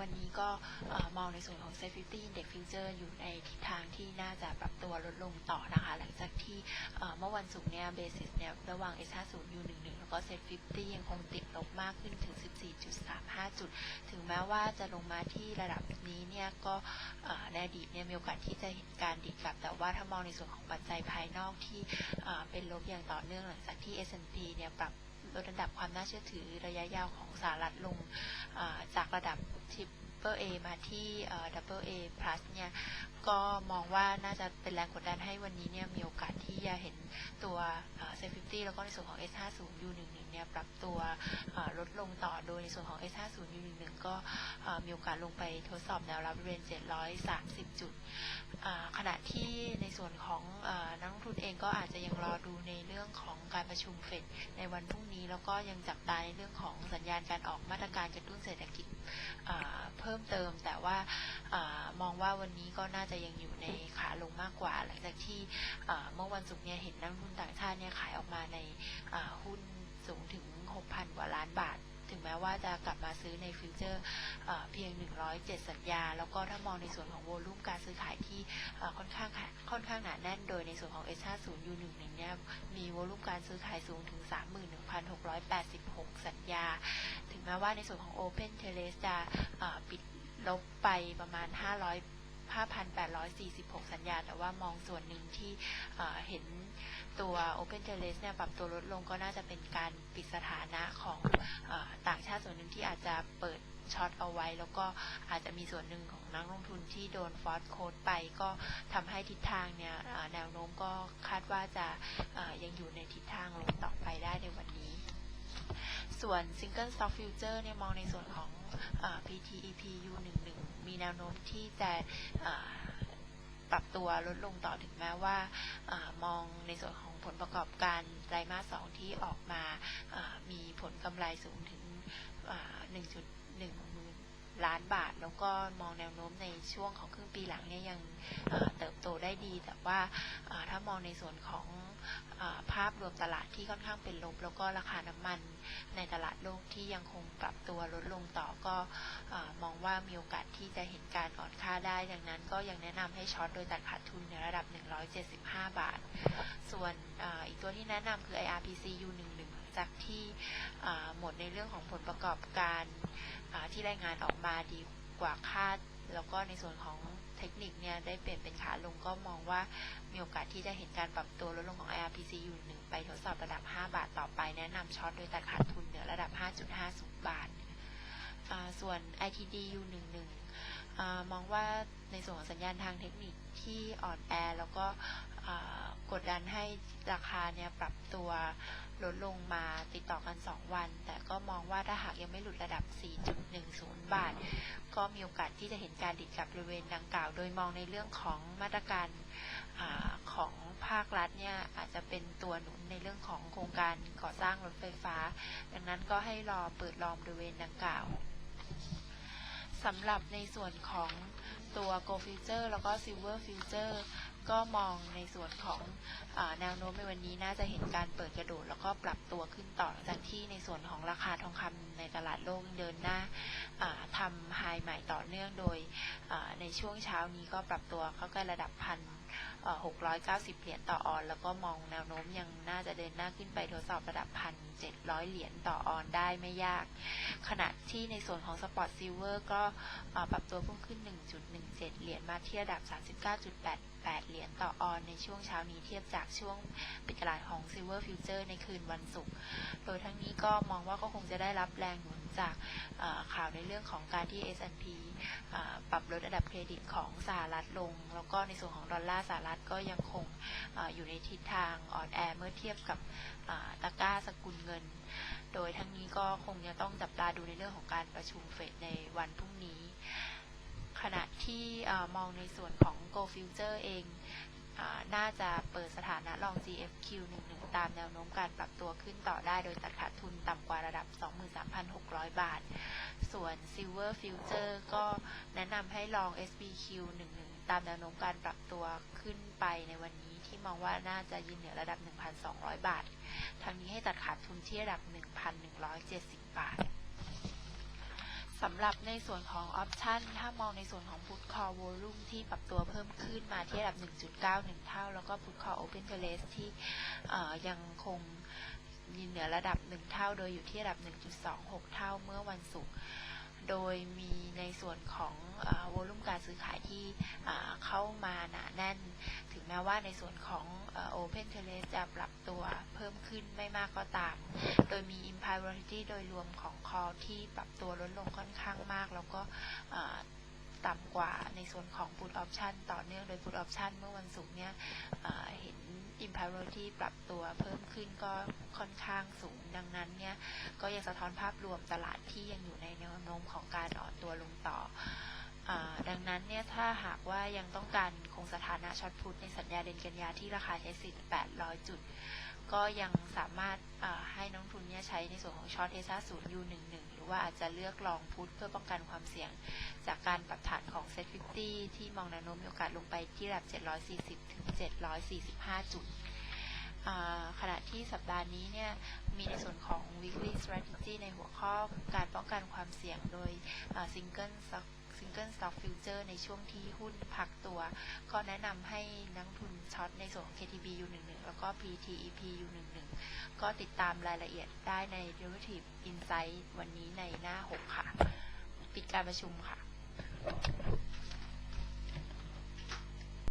วันนี้ก็มองในส่วนของ Set 50 Index Future อยู่ในทิศทางที่น่าจะปรับตัวลดลงต่อนะคะ หลังจากที่เมื่อวันศุกร์เนี่ยเบสิสเนี่ยระหว่าง S50 U11 แล้วก็ Set 50 ยังคงติดลบมากขึ้นถึง 14.35 จุด ถึงแม้ว่าจะลงมาที่ระดับนี้เนี่ยก็ในอดีตเนี่ยมีโอกาสที่จะเห็นการดีดกลับ แต่ว่าถ้ามองในส่วนของปัจจัยภายนอกที่เป็นลบอย่างต่อเนื่องหลังจากที่ S&P เนี่ยปรับลดระดับความน่าเชื่อถือระยะยาวของสหรัฐลงจากระดับ Triple A มาที่ Double A plus เนี่ยก็มองว่าน่าจะเป็นแรงกดดันให้วันนี้เนี่ยมีโอกาสที่จะเห็นตัวเซ็นฟิฟตี้แล้วก็ในส่วนของ S50 U11 เนี่ยปรับตัวลดลงต่อโดยในส่วนของ S50 U11 ก็มีโอกาสลงไปทดสอบแนวรับบริเวณ 730 จุด ขณะที่ในส่วนของนักลงทุนเองก็อาจจะยังรอดูในเรื่องของการประชุมเฟดในวันพรุ่งนี้ แล้วก็ยังจับตาในเรื่องของสัญญาณการออกมาตรการกระตุ้นเศรษฐกิจ เพิ่มเติม แต่ว่ามองว่าวันนี้ก็น่าจะยังอยู่ในขาลงมากกว่า หลังจากที่เมื่อวันศุกร์เนี่ยเห็นนักลงทุนต่างชาติเนี่ยขายออกมาในหุ้นสูงถึง 6,000 แม้ว่าจะกลับมาซื้อในฟิวเจอร์เพียง 107 สัญญา แล้วก็ถ้ามองในส่วนของโวลุ่มการซื้อขายที่ค่อนข้างค่อนข้างหนาแน่น โดยในส่วนของ S50 U11 เนี่ยมีโวลุ่มการซื้อขายสูงถึง 31,686 สัญญา ถึงแม้ว่าในส่วนของ Open t e r r a c e จะปิดลบไปประมาณ 500 5,846 สัญญา แต่ว่ามองส่วนหนึ่งที่เห็น ตัว Open t e r r a c e เนี่ยปรับตัวลดลงก็น่าจะเป็นการปิดสถานะของอต่างชาติส่วนหนึ่งที่อาจจะเปิดช็อตเอาไว้ แล้วก็อาจจะมีส่วนหนึ่งของนักลงทุนที่โดนฟอสโคดไป ก็ทำให้ทิศทางเนี่ยแนวโน้มก็คาดว่าจะยังอยู่ในทิศทางลงต่อไปได้ในวันนี้ ส่วน Single Stock Future เนี่ยมองในส่วนของ PTEP U11 มีแนวโน้มที่จะ ปรับตัวลดลงต่อถึงแม้ว่าอมองในส่วนของผลประกอบการไตรมาสสองที่ออกมามีผลกำไรสูงถึง 1.1หมื่น ล้านบาท แล้วก็มองแนวโน้มในช่วงของครึ่งปีหลังเนี่ยยังเติบโตได้ดี แต่ว่าถ้ามองในส่วนของภาพรวมตลาดที่ค่อนข้างเป็นลบ แล้วก็ราคาน้ำมันในตลาดโลกที่ยังคงปรับตัวลดลงต่อก็มองว่ามีโอกาสที่จะเห็นการอ่อนค่าได้ดังนั้นก็ยังแนะนำให้ช็อตโดยตัดขาดทุนในระดับ 175 บาท ส่วนออีกตัวที่แนะนำคือ IRPC U11 จากที่หมดในเรื่องของผลประกอบการที่รายงานออกมาดีกว่าคาด แล้วก็ในส่วนของเทคนิคเนี่ยได้เปลี่ยนเป็นขาลงก็มองว่ามีโอกาสที่จะเห็นการปรับตัวลดลงของ IRPC อยู่หนึ่งไปทดสอบระดับ 5 บาทต่อไป แนะนำช็อตโดยตัดขาดทุนเหนือระดับ 5.50 บาท ส่วน ITD U11 มองว่าในส่วนของสัญญาณทางเทคนิคที่อ่อนแอแล้วก็ กดดันให้ราคาเนี่ยปรับตัวลดลงมาติดต่อกัน 2 วัน แต่ก็มองว่าถ้าหากยังไม่หลุดระดับ 4.10 บาท ก็มีโอกาสที่จะเห็นการดิดกลับบริเวณดังกล่าว โดยมองในเรื่องของมาตรการอของภาครัฐเนี่ยอาจจะเป็นตัวหนุนในเรื่องของโครงการก่อสร้างรถไฟฟ้า ดังนั้นก็ให้รอเปิดลอมบริเวณดังกล่าวสำหรับในส่วนของตัว Gold Future แล้วก็ Silver Future ก็มองในส่วนของอแนวโน้มในวันนี้น่าจะเห็นการเปิดกระโดด แล้วก็ปรับตัวขึ้นต่อจากที่ในส่วนของราคาทองคำในตลาดโลกเดินหน้าทำไฮใหม่ต่อเนื่องโดยในช่วงเช้านี้ก็ปรับตัวเข้าใกล้ระดับพัน 690 เหรียญต่อออน แล้วก็มองแนวโน้มยังน่าจะเดินหน้าขึ้นไปทดสอบระดับ 1,700 เหรียญต่อออนได้ไม่ยาก ขณะที่ในส่วนของสปอร์ตซิลเวอร์ก็ปรับตัวเพุ่งขึ้น 1.17 เหรียญมาที่ระดับ 39.88 เหรียญต่อออนในช่วงเช้านี้เทียบจากช่วงปิดตลาดของ Silver Future ในคืนวันศุกร์ โดยทั้งนี้ก็มองว่าก็คงจะได้รับแรงหนุนจากข่าวในเรื่องของการที่ S&P ปรับลดระดับเครดิตของสหรัฐลง แล้วก็ในส่วนของดอลลาร์สหรัฐก็ยังคงออยู่ในทิศทางอ่อนแอเมื่อเทียบกับตะก้าสกุลเงิน โดยทั้งนี้ก็คงจะต้องจับตาดูในเรื่องของการประชุมเฟดในวันพรุ่งนี้ ขณะที่มองในส่วนของ Go Future เองน่าจะเปิดสถานะลอง GFQ 11 ตามแนวโน้มการปรับตัวขึ้นต่อได้โดยตัดขาดทุนต่ำกว่าระดับ 23,600 บาท ส่วน Silver Future ก็แนะนำให้ลอง SBQ 11 ตามแนวโน้มการปรับตัวขึ้นไปในวันนี้ที่มองว่าน่าจะยืนเหนือระดับ 1,200 บาททางนี้ให้ตัดขาดทุนที่ระดับ 1,170 บาทสำหรับในส่วนของออปชันถ้ามองในส่วนของ Put Call Volume ที่ปรับตัวเพิ่มขึ้นมาที่ระดับ 1.91 เท่า แล้วก็ Put Call Open Interest ที่ยังคงยืนเหนือระดับ 1 เท่า โดยอยู่ที่ระดับ 1.26 เท่าเมื่อวันศุกร์ โดยมีในส่วนของวอลุ่มการซื้อขายที่เข้ามาหนาแน่น ถึงแม้ว่าในส่วนของโอเพนเทเลสจะปรับตัวเพิ่มขึ้นไม่มากก็ตาม โดยมี implied volatility โดยรวมของคอที่ปรับตัวลดลงค่อนข้างมาก แล้วก็ ต่ำกว่าในส่วนของ put option ต่อเนื่องโดย put option เมื่อวันศุกร์เนี่ยเห็น implied volatility ปรับตัวเพิ่มขึ้นก็ค่อนข้างสูงดังนั้นเนี่ยก็ยังสะท้อนภาพรวมตลาดที่ยังอยู่ในแนวโน้มของการอ่อนตัวลงต่อดังนั้นเนี่ยถ้าหากว่ายังต้องการคงสถานะช็อตพุทในสัญญาเดือนกันยาที่ราคาเทสซิ800จุด ก็ยังสามารถให้นักลงทุนเนี่ยใช้ในส่วนของช็อตเทสซา0 U11 หนึ่งหรือว่าอาจจะเลือกลองพุทเพื่อป้องกันความเสี่ยง จากการปรับฐานของเซ็ต50ที่มองแนวโน้มมีโอกาสลงไปที่ระดับ 740 ถึง 745 จุดอ่าขณะที่สัปดาห์นี้เนี่ยมีในส่วนของ weekly strategy ในหัวข้อการป้องกันความเสี่ยงโดย single stock single stock future ในช่วงที่หุ้นพักตัว ก็แนะนำให้นักทุนช็อตในส่วนของ KTB U11 แล้วก็ PTEP U11 ก็ติดตามรายละเอียดได้ใน derivative insight วันนี้ในหน้า 6 ค่ะ ปิดการประชุมค่ะ